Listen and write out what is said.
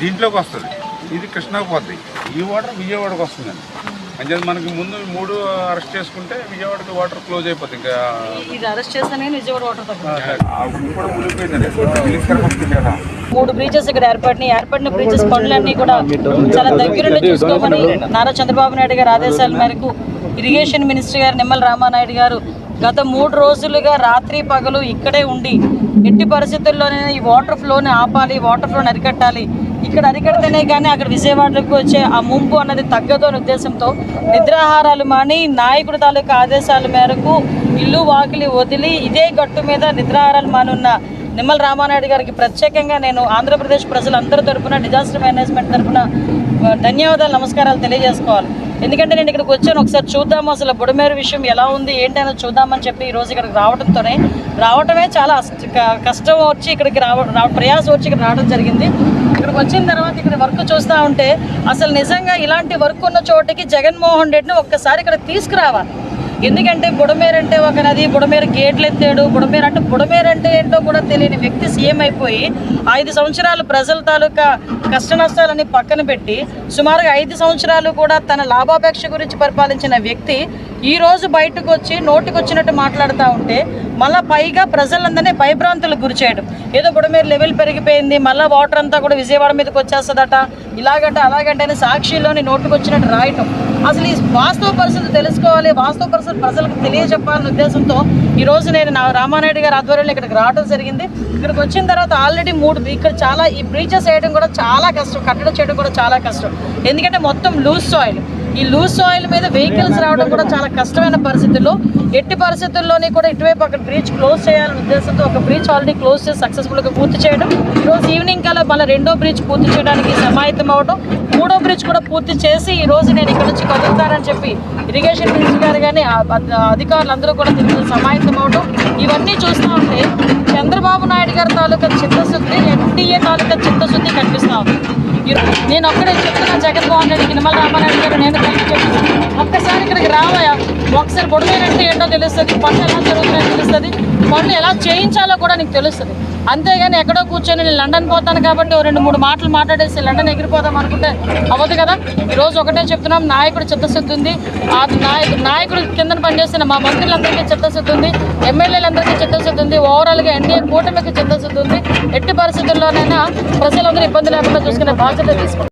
దీంట్లోకి వస్తుంది. ఇది కృష్ణాకు పోద్ది. ఈ వాటర్ విజయవాడకు వస్తుందండి. అంటే మనకి ముందు మూడు అరెస్ట్ చేసుకుంటే విజయవాడకి వాటర్ క్లోజ్ అయిపోతుంది ఇంకా. ఇది అరెస్ట్ చేస్తేనే విజయవాడ వాటర్ మూడు బ్రీచెస్ ఇక్కడ ఏర్పడినాయి. ఏర్పడిన బ్రీచెస్ పనులన్నీ కూడా చాలా దగ్గరుండి చూసుకోమని నారా చంద్రబాబు నాయుడు గారి ఆదేశాల మేరకు ఇరిగేషన్ మినిస్టర్ గారు నిమ్మల రామానాయుడు గారు గత మూడు రోజులుగా రాత్రి పగలు ఇక్కడే ఉండి ఎట్టి పరిస్థితుల్లోనే ఈ వాటర్ ఫ్లోని ఆపాలి వాటర్ ఫ్లోని అరికట్టాలి ఇక్కడ అరికడితేనే కానీ అక్కడ విజయవాడలోకి వచ్చే ఆ ముంపు అన్నది తగ్గదు అనే ఉద్దేశంతో నిద్రాహారాలు మాని నాయకుడు తాలూకా ఆదేశాల మేరకు ఇల్లు వాకిలి వదిలి ఇదే గట్టు మీద నిద్రాహారాలు మానున్న నిమ్మల రామానాయుడు గారికి ప్రత్యేకంగా నేను ఆంధ్రప్రదేశ్ ప్రజలందరి తరపున డిజాస్టర్ మేనేజ్మెంట్ తరపున ధన్యవాదాలు నమస్కారాలు తెలియజేసుకోవాలి. ఎందుకంటే నేను ఇక్కడికి వచ్చాను ఒకసారి చూద్దాము అసలు బుడమేరు విషయం ఎలా ఉంది ఏంటి అనేది చూద్దామని చెప్పి ఈ రోజు ఇక్కడికి రావడంతోనే రావటమే చాలా అష్ట- కష్టం వచ్చి ఇక్కడికి రావ ప్రయాసం వచ్చి ఇక్కడ రావడం జరిగింది. ఇక్కడికి వచ్చిన తర్వాత ఇక్కడ వర్క్ చూస్తూ ఉంటే అసలు నిజంగా ఇలాంటి వర్క్ ఉన్న చోటికి జగన్మోహన్ రెడ్డిని ఒక్కసారి ఇక్కడ తీసుకురావాలి. ఎందుకంటే బుడమేరు అంటే ఒక నది బుడమేరు గేట్లు ఎత్తాడు. బుడమేరు అంటే బుడమేరు అంటే ఏంటో కూడా తెలియని వ్యక్తి సీఎం అయిపోయి ఐదు సంవత్సరాలు ప్రజల తాలూకా కష్ట నష్టాలని పక్కన పెట్టి సుమారుగా ఐదు సంవత్సరాలు కూడా తన లాభాపేక్ష గురించి పరిపాలించిన వ్యక్తి ఈ రోజు బయటకు వచ్చి నోటికి వచ్చినట్టు మాట్లాడుతూ ఉంటే మళ్ళీ పైగా ప్రజలందరినీ భయభ్రాంతులకు గురి చేయడం. ఏదో బుడమేరు లెవెల్ పెరిగిపోయింది మళ్ళీ వాటర్ అంతా కూడా విజయవాడ మీదకి వచ్చేస్తుందట ఇలాగంటే అలాగంటే అని సాక్షిలోని నోటుకు వచ్చినట్టు రాయటం. అసలు ఈ వాస్తవ పరిస్థితి తెలుసుకోవాలి వాస్తవ పరిస్థితి ప్రజలకు తెలియజెప్పాలనే ఉద్దేశంతో ఈ రోజు నేను నా రామానాయుడు గారి ఆధ్వర్యంలో ఇక్కడికి రావడం జరిగింది. ఇక్కడికి వచ్చిన తర్వాత ఆల్రెడీ మూడు ఇక్కడ చాలా ఈ బ్రీచెస్ వేయడం కూడా చాలా కష్టం కట్టడం చేయడం కూడా చాలా కష్టం. ఎందుకంటే మొత్తం లూజ్ సాయిల్ ఈ లూజ్ సాయిల్ మీద వెహికల్స్ రావడం కూడా చాలా కష్టమైన పరిస్థితుల్లో. ఎట్టి పరిస్థితుల్లోనే కూడా ఇటువైపు అక్కడ బ్రిడ్జ్ క్లోజ్ చేయాలనే ఉద్దేశంతో ఒక బ్రిడ్జ్ ఆల్రెడీ క్లోజ్ చేసి సక్సెస్ఫుల్గా పూర్తి చేయడం. ఈరోజు ఈవినింగ్ కల్లా మళ్ళీ రెండో బ్రిడ్జ్ పూర్తి చేయడానికి సమాయత్తం అవ్వడం మూడో బ్రిడ్జ్ కూడా పూర్తి చేసి ఈ రోజు నేను ఇక్కడ నుంచి కదులుతానని చెప్పి ఇరిగేషన్ మినిస్టర్ గారు కానీ అధికారులందరూ కూడా దీనికి సమాయత్తం అవడం. ఇవన్నీ చూస్తూ ఉంటే నేను ఒక్కడే చెప్తున్నా జగన్మోహన్ రెడ్డికి నిమ్మల రామారాయుడు గారు నేను కలిసి చెప్తున్నాను ఒక్కసారి ఇక్కడికి రావాయా ఒకసారి బుడమేరంటే ఏంటో తెలుస్తుంది పనులు ఎలా జరుగుతున్నాయో తెలుస్తుంది పనులు ఎలా చేయించాలో కూడా నీకు తెలుస్తుంది. అంతేగాని ఎక్కడో కూర్చొని నేను లండన్ పోతాను కాబట్టి ఓ రెండు మూడు మాటలు మాట్లాడేసి లండన్ ఎగిరిపోదాం అనుకుంటే అవ్వదు కదా. ఈరోజు ఒకటే చెప్తున్నాం నాయకుడు చిత్తశుద్ధి ఉంది. ఆ నాయకుడు నాయకుడు కింద పనిచేసిన మా మంత్రులందరికీ చిత్తశుద్ధి ఉంది. ఎమ్మెల్యేలందరికీ చిత్తశుద్ధి ఉంది. ఓవరాల్గా ఎన్డీఏ కూటమికి చిత్తశుద్ధి ఉంది. ఎట్టి పరిస్థితుల్లోనైనా ప్రజలందరూ ఇబ్బంది లేకుండా చూసుకునే బాధ్యత తీసుకుంటారు